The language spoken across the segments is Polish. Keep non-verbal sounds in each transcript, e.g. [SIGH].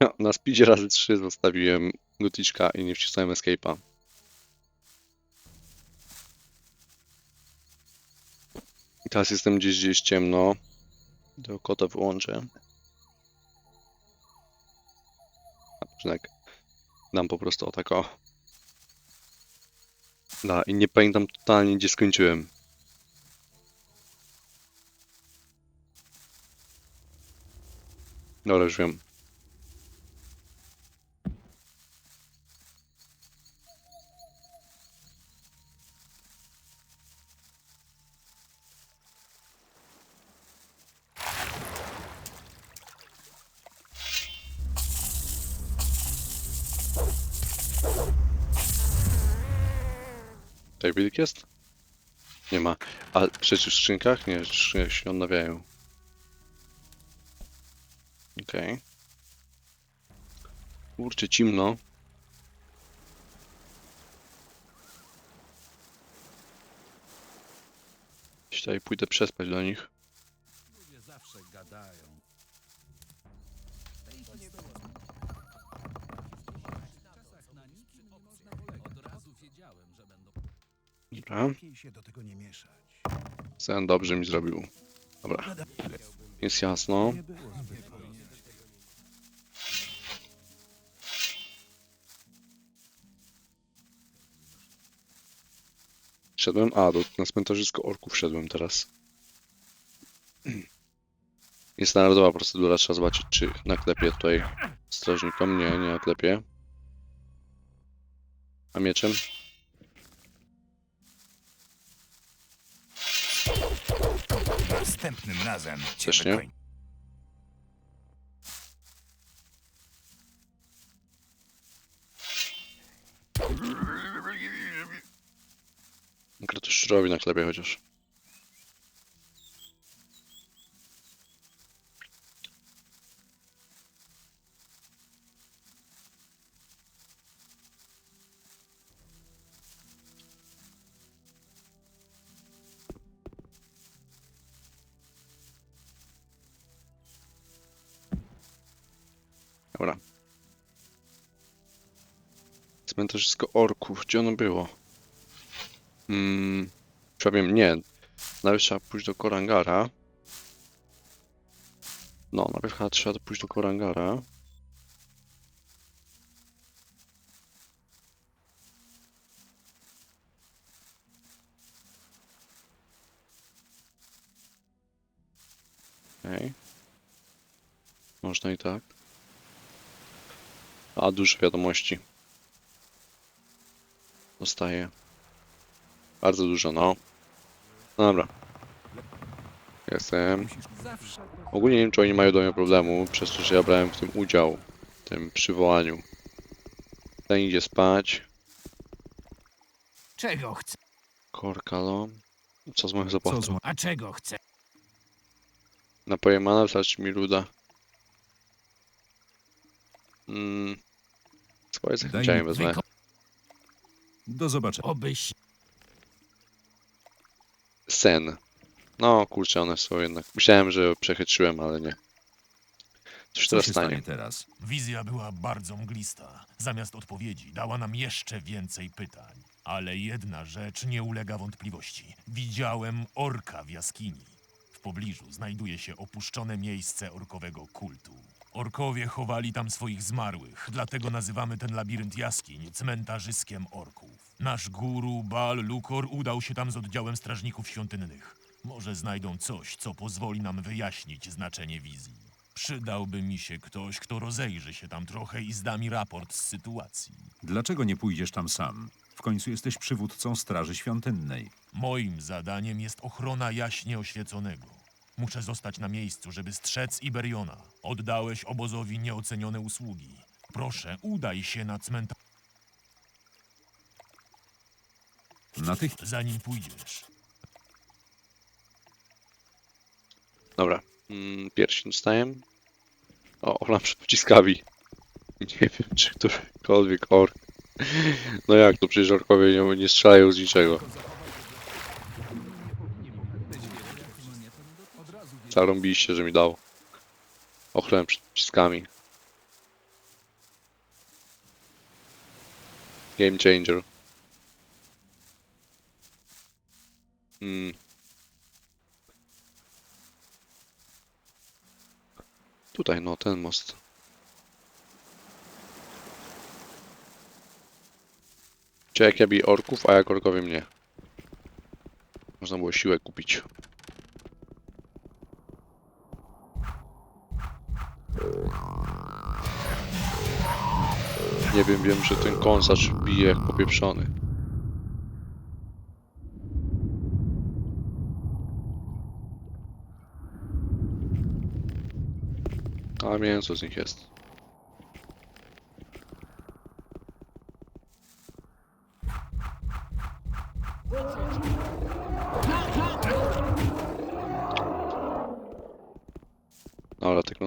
[LAUGHS] Na speedzie razy 3 zostawiłem goticzka i nie wcisnąłem escape'a. I teraz jestem gdzieś, gdzie jest ciemno. Do kota wyłączę. Jednak dam po prostu o tak o. Da, i nie pamiętam totalnie gdzie skończyłem. Dobra, już wiem. Jest? Nie ma. A przecież w skrzynkach? Nie, skrzynki się odnawiają. Okej. Kurczę, cimno. Tutaj pójdę przespać do nich. Ludzie zawsze gadają. Dobra. Sen dobrze mi zrobił. Dobra. Jest jasno. Szedłem, a do, na cmentarzysko orków szedłem teraz. [CLEARS THROAT] Jest standardowa procedura, trzeba zobaczyć czy naklepię tutaj strażnikom. Nie, nie naklepię. A mieczem? Następnym razem cię Też nie? wykoń... Mogę to szczurowi naklepię chociaż. Dobra. Cmentarzysko orków. Gdzie ono było? Mm, Trzeba wiem, nie. Najpierw trzeba pójść do Korangara. No, najpierw trzeba pójść do Korangara. Okej. Można i tak. A, dużo wiadomości. Dostaję. Bardzo dużo, no. Dobra. Jestem. Ogólnie nie wiem, czy oni mają do mnie problemu, przez to, że ja brałem w tym udział, w tym przywołaniu. Ten idzie spać. Czego chce? Korkalo. Co z moich zło? A czego chce? Napoje mana, mi ruda. Mm. Wezmę. wyko- Do zobaczenia. Obyś. Sen. No, kurczę, one są jednak. Myślałem, że przechytrzyłem, ale nie. Coś Co teraz się stanie. stanie teraz? Wizja była bardzo mglista. Zamiast odpowiedzi dała nam jeszcze więcej pytań. Ale jedna rzecz nie ulega wątpliwości. Widziałem orka w jaskini. W pobliżu znajduje się opuszczone miejsce orkowego kultu. Orkowie chowali tam swoich zmarłych, dlatego nazywamy ten labirynt jaskiń cmentarzyskiem orków. Nasz guru Bal Lukor udał się tam z oddziałem strażników świątynnych. Może znajdą coś, co pozwoli nam wyjaśnić znaczenie wizji. Przydałby mi się ktoś, kto rozejrzy się tam trochę i zda mi raport z sytuacji. Dlaczego nie pójdziesz tam sam? W końcu jesteś przywódcą Straży Świątynnej. Moim zadaniem jest ochrona jaśnie oświeconego. Muszę zostać na miejscu, żeby strzec Iberiona. Oddałeś obozowi nieocenione usługi. Proszę, udaj się na cmentarz, Natychmiast. zanim pójdziesz. Dobra. Mm, pierścień dostaję. O, Olam przed pociskami. Nie wiem, czy którykolwiek ork. No jak to? Przecież orkowie nie, nie strzelają z niczego. Zarąbiście, że mi dał. Ochrałem przed pociskami. Game changer. Hmm. Tutaj, no, ten most. Czy jak ja bij orków, a jak orkowie mnie. Można było siłę kupić. Nie wiem, wiem, że ten kąsacz bije jak popieprzony. A mięso z nich jest.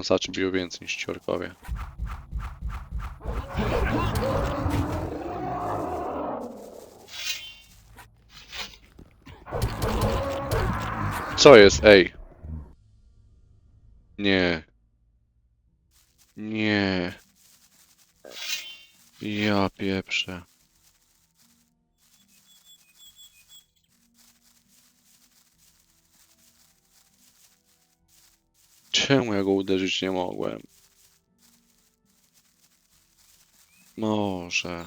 Kąsacze biją więcej niż ci orkowie. Co jest, ej? Nie. Nie. Ja pieprzę. Czemu ja go uderzyć nie mogłem? Może.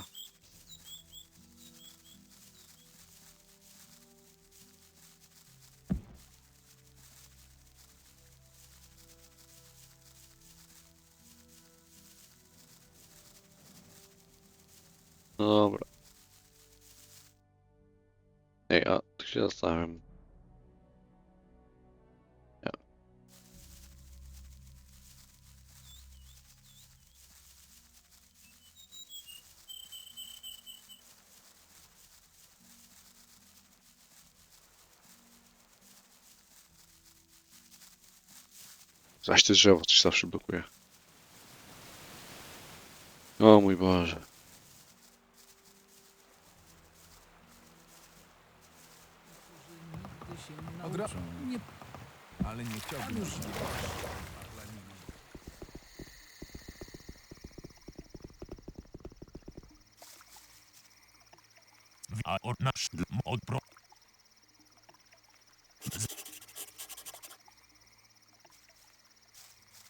No dobra. Ej, a tu się zastanawiam. Zaś to drzewo coś zawsze blokuje. O mój Boże. Się nie Od Ale nie chciałbym już A or nasz od pro.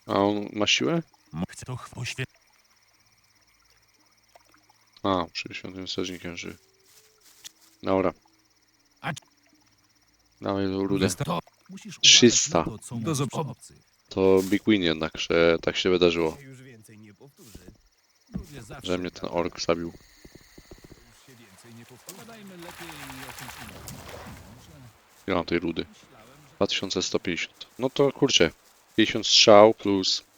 A on ma siłę? Chcę to oświe. A, przy świątym strażnikiem żyje. Dobra. Dawaj do rudę. To musisz 300. uważać na to, Big Win jednak, że tak się wydarzyło. Że mnie ten ork zabił. Ile mam tej rudy? myślałem, że 2150. No to kurczę. 50 strzał plus...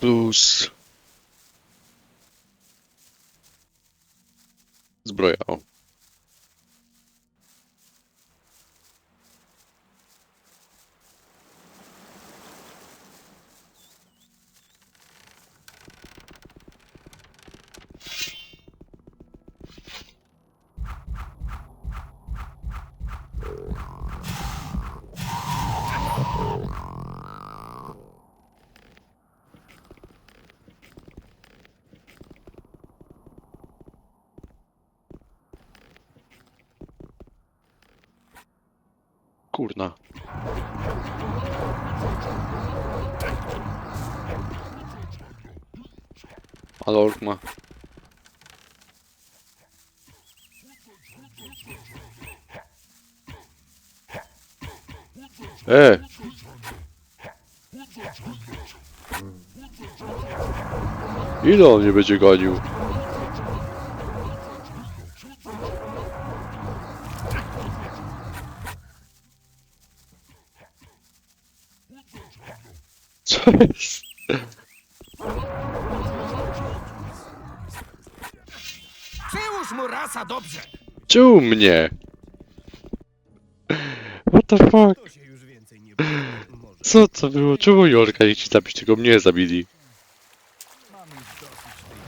Plus... Zbroja, o. Kurna. Ale ork ma. E! Ile on nie będzie gonił? Co jest? Przyłóż mu rasa dobrze! Czemu mnie? What the fuck? To się już więcej nie powtórzy. [LAUGHS] Może. Co to było? Czemu Jorka nie ci zabić, tylko mnie zabili? mam już dosyć tej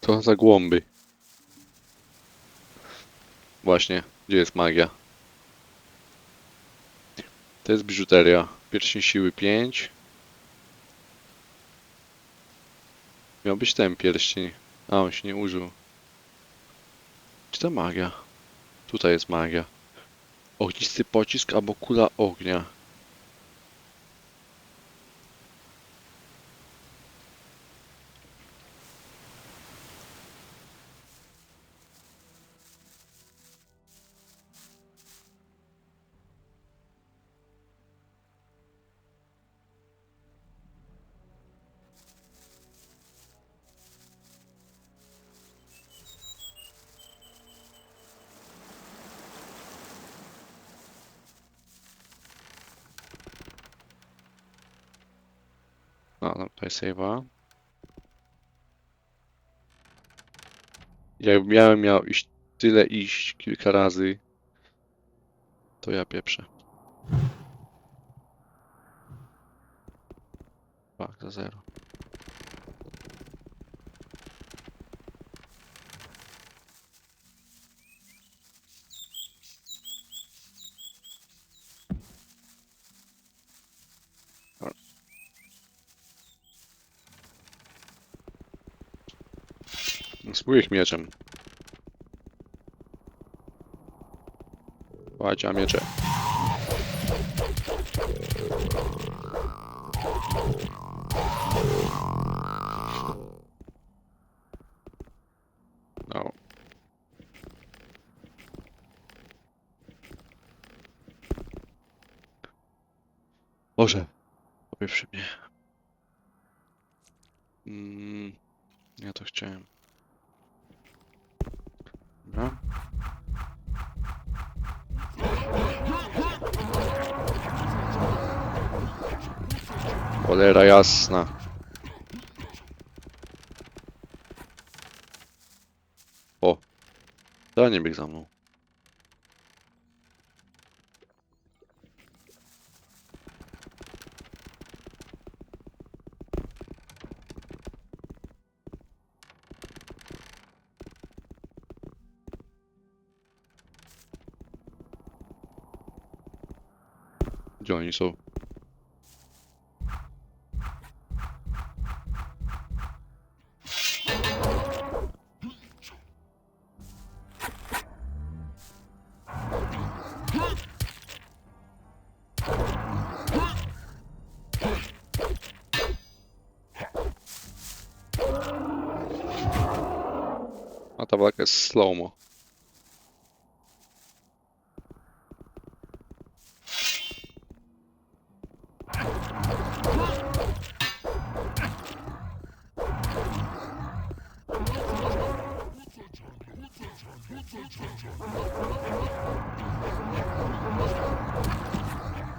To za głąby. Właśnie, gdzie jest magia? To jest biżuteria. Pierścień siły 5. Miał być ten pierścień. A, on się nie użył. Czy to magia? Tutaj jest magia. Ognisty pocisk albo kula ognia. Tutaj save'a. Jak miałem miał iść tyle iść kilka razy, to ja pieprzę. Tak, za zero. Spróbuj ich mieczem. Łacia miecze. No. Boże. Popieprzy mnie. Mm, ja to chciałem. Dobra. Cholera jasna. O. To nie bieg za mną. Gdzie oni są? Slow-mo.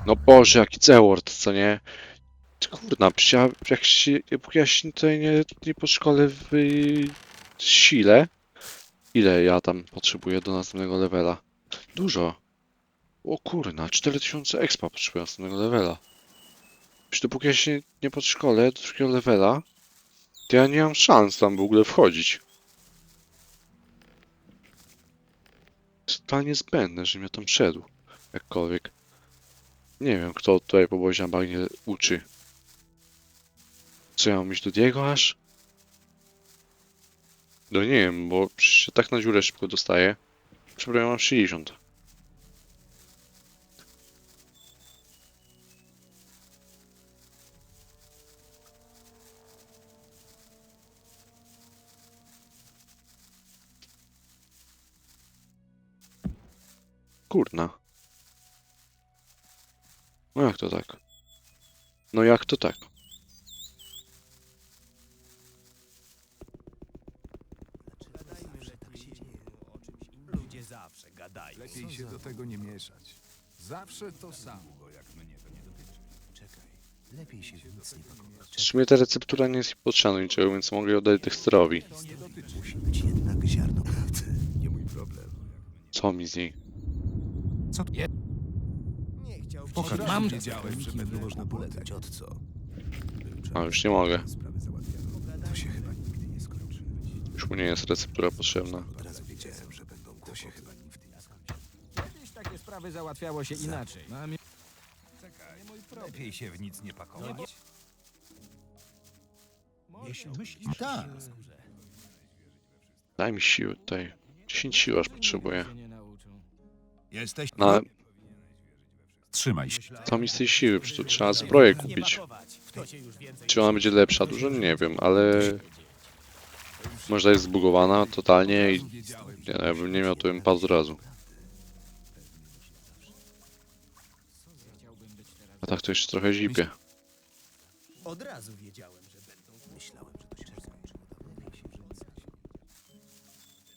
No Boże, jaki Ceword, co nie? Kurna, przecież ja, jak się, jak ja się tutaj nie, nie po szkole w y, sile, ile ja tam potrzebuję do następnego levela? Dużo. O kurna, 4000 expa potrzebuję następnego levela. Przecież dopóki ja się nie po szkole do drugiego levela, to ja nie mam szans tam w ogóle wchodzić. Totalnie zbędne, żebym ja tam szedł. Jakkolwiek. Nie wiem, kto tutaj po na bagnie uczy. Co ja mam iść do Diego aż? No nie wiem, bo się tak na dziurę szybko dostaję. Przepraszam, mam 60. Kurna. No jak to tak? No jak to tak? Ludzie zawsze gadają. Lepiej się do tego nie mieszać. Zawsze to samo. Lepiej się nic nie pakować. W sumie ta receptura nie jest potrzebna niczego, więc mogę ją oddać Dexterowi. To nie dotyczy. Musi być jednak ziarno prawdy. Nie mój problem. Co mi z niej? Co to? Nie chciałbym. Pokaż. Mam wiedziałem, że będą można polegać od co? A już nie mogę. To się chyba nigdy nie skończy. Już mu nie jest receptura potrzebna. Od razu wiedziałem, że będą To się chyba nigdy nie skończy. Kiedyś takie sprawy załatwiało się inaczej. Mam... Czekaj. Nie Lepiej się w nic nie pakować. Jeśli myślisz... Tak. Daj mi siły tutaj. 10 sił aż potrzebuję. Jesteś... No ale Trzymaj się. co mi z tej siły? Przecież tu trzeba zbroję kupić. Czy ona będzie lepsza? Dużo nie wiem, ale... Może jest zbugowana totalnie i... Nie, no, jakbym nie miał, to bym padł od razu. A tak to jeszcze trochę zipie. Od razu wiedziałem, że będą. Myślałem, że to się skończy.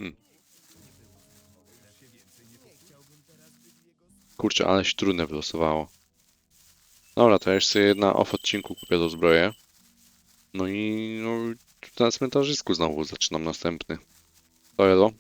Nic Kurczę, ale się trudne wylosowało. Dobra, to ja jeszcze jedna off odcinku kupię do zbroję. No i no, na cmentarzysku znowu zaczynam następny. To elo.